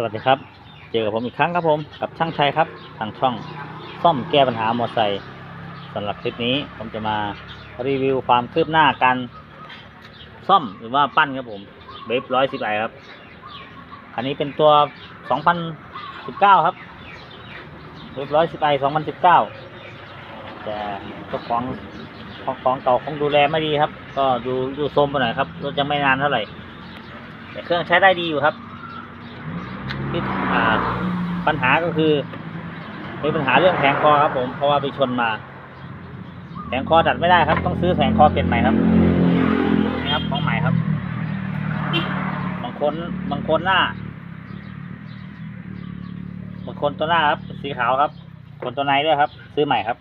สวัสดีครับ เจอกับผมอีกครั้งครับผมกับช่างชัยครับ ทางช่องซ่อมแก้ปัญหามอเตอร์ไซค์สำหรับคลิปนี้ผมจะมารีวิวความคืบหน้าการซ่อมหรือว่าปั้นครับผมเบฟร้อยสิบไอครับคันนี้เป็นตัว2019ครับเบฟร้อยสิบไอ2019แต่เจ้าของของเก่าคงดูแลไม่ดีครับ ก็ดูดูโทรมไปหน่อยครับรถยังไม่นานเท่าไหร่แต่เครื่องใช้ได้ดีอยู่ครับ ที่อ่าปัญหาก็คือมีปัญหาเรื่องแผงคอครับผมเพราะว่าไปชนมา แผงคอดัดไม่ได้ครับ ต้องซื้อแผงคอเปลี่ยนใหม่ครับนี่ครับของใหม่ครับ บางคนบางคนหน้าบางคนตัวหน้าครับ สีขาวครับ คนตัวในด้วยครับ ซื้อใหม่ครับ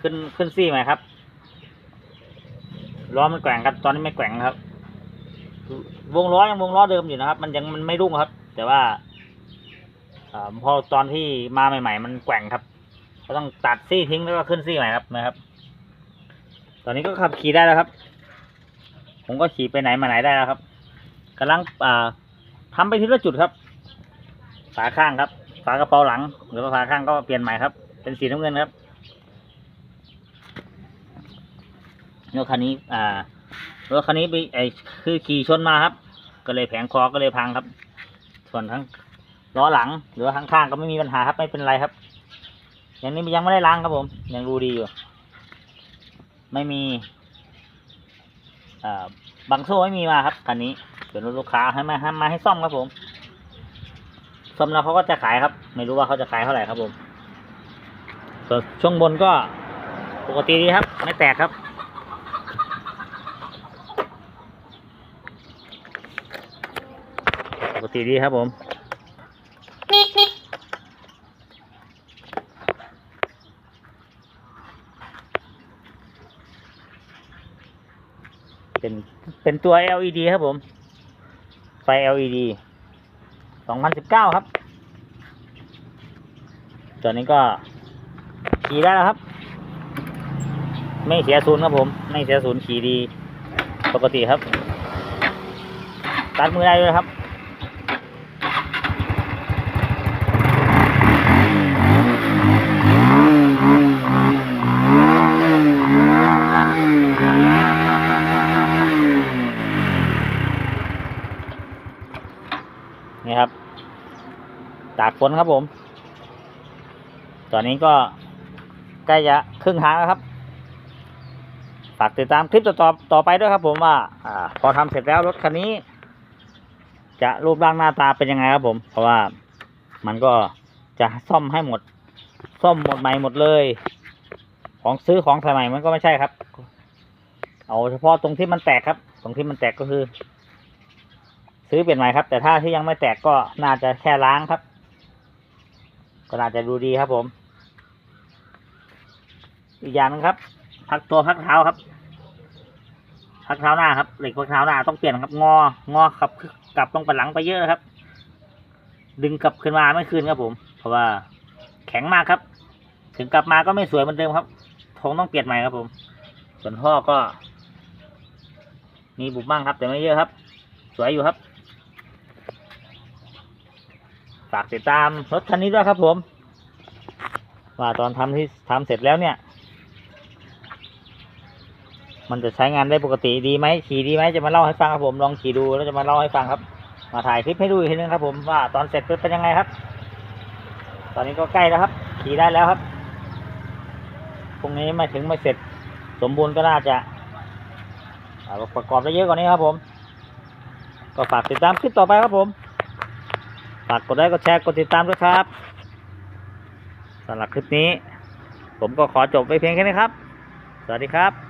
ขึ้นขึ้นซี่ใหม่ครับล้อมันแกว่งครับ ตอนนี้ไม่แกว่งครับ วงล้อยังวงล้อเดิมอยู่นะครับ มันยังมันไม่รุ่งครับ แต่ว่าอา พอตอนที่มาใหม่ ๆ มันแกว่งครับก็ต้องตัดซี่ทิ้งแล้วก็ขึ้นซี่ใหม่ครับนะครับ ตอนนี้ก็ขับขี่ได้แล้วครับ ผมก็ขี่ไปไหนมาไหนได้แล้วครับกำลังอ่าทำไปทีละจุดครับ ฝาข้างครับ ฝากระเป๋าหลัง หรือว่าฝาข้างก็เปลี่ยนใหม่ครับ เป็นสีน้ำเงินครับรถคันนี้ อ่ารถคันนี้ไปไอคือขี่ชนมาครับ ก็เลยแผงคอก็เลยพังครับ ส่วนทั้ง ล้อหลังหรือว่าข้างๆก็ไม่มีปัญหาครับไม่เป็นไรครับ อย่างนี้ยังไม่ได้ล้างครับผมยังดูดีอยู่ ไม่มีอ่าบังโซ่ไม่มีมาครับคันนี้เดี๋ยวลูกค้าให้มาให้มาให้ซ่อมครับผมซ่อมแล้วเขาก็จะขายครับ ไม่รู้ว่าเขาจะขายเท่าไหร่ครับผมส่วนช่วงบนก็ปกติดีครับ ไม่แตกครับปกติดีครับผม เป็นเป็นตัว LED ครับผม ไฟ LED 2019 ครับตัวนี้ก็ขี่ได้แล้วครับ ไม่เสียศูนย์ครับผม ไม่เสียศูนย์ขี่ดี ปกติครับตัดมือได้ด้วยครับ ตากฝนครับผม ตอนนี้ก็ใกล้จะครึ่งทางแล้วครับ ฝากติดตามคลิปต่อๆต่อไปด้วยครับผมว่าอพอทำเสร็จแล้วรถคันนี้ จะรูปร่างหน้าตาเป็นยังไงครับผม เพราะว่ามันก็จะซ่อมให้หมด ซ่อมหมดใหม่หมดเลย ของซื้อของใหม่มันก็ไม่ใช่ครับ เอาเฉพาะตรงที่มันแตกครับ ตรงที่มันแตกก็คือ ซื้อเปลี่ยนใหม่ครับ แต่ถ้าที่ยังไม่แตกก็น่าจะแค่ล้างครับ ก็น่าจะดูดีครับผม อีกอย่างนึงครับ พักตัวพักเท้าครับ พักเท้าหน้าครับ เหล็กพักเท้าหน้าต้องเปลี่ยนครับ งอ งอขับกลับลงไปหลังไปเยอะครับ ดึงกลับขึ้นมาไม่คืนครับผม เพราะว่าแข็งมากครับ ถึงกลับมาก็ไม่สวยเหมือนเดิมครับคงต้องเปลี่ยนใหม่ครับผม ส่วนท่อก็ มีบุบบ้างครับ แต่ไม่เยอะครับ สวยอยู่ครับ ฝากติดตามรถคันนี้ด้วยครับผม ว่าตอนทำที่ทำเสร็จแล้วเนี่ย มันจะใช้งานได้ปกติดีไหมขี่ดีไหมจะมาเล่าให้ฟังครับผมลองขี่ดูแล้วจะมาเล่าให้ฟังครับ มาถ่ายคลิปให้ดูอีกทีนึงครับ ผมว่าตอนเสร็จเป็นยังไงครับ ตอนนี้ก็ใกล้แล้วครับ ขี่ได้แล้วครับพรุ่งนี้ไม่ถึงม่เสร็จ สมบูรณ์ก็น่าจะประกอบได้เยอะกว่านี้ครับผม ก็ฝากติดตามคลิปต่อไปครับผม ฝากกดไลค์กดแชร์กดติดตามด้วยครับสำหรับคลิปนี้ ผมก็ขอจบไปเพียงแค่นี้ครับ สวัสดีครับ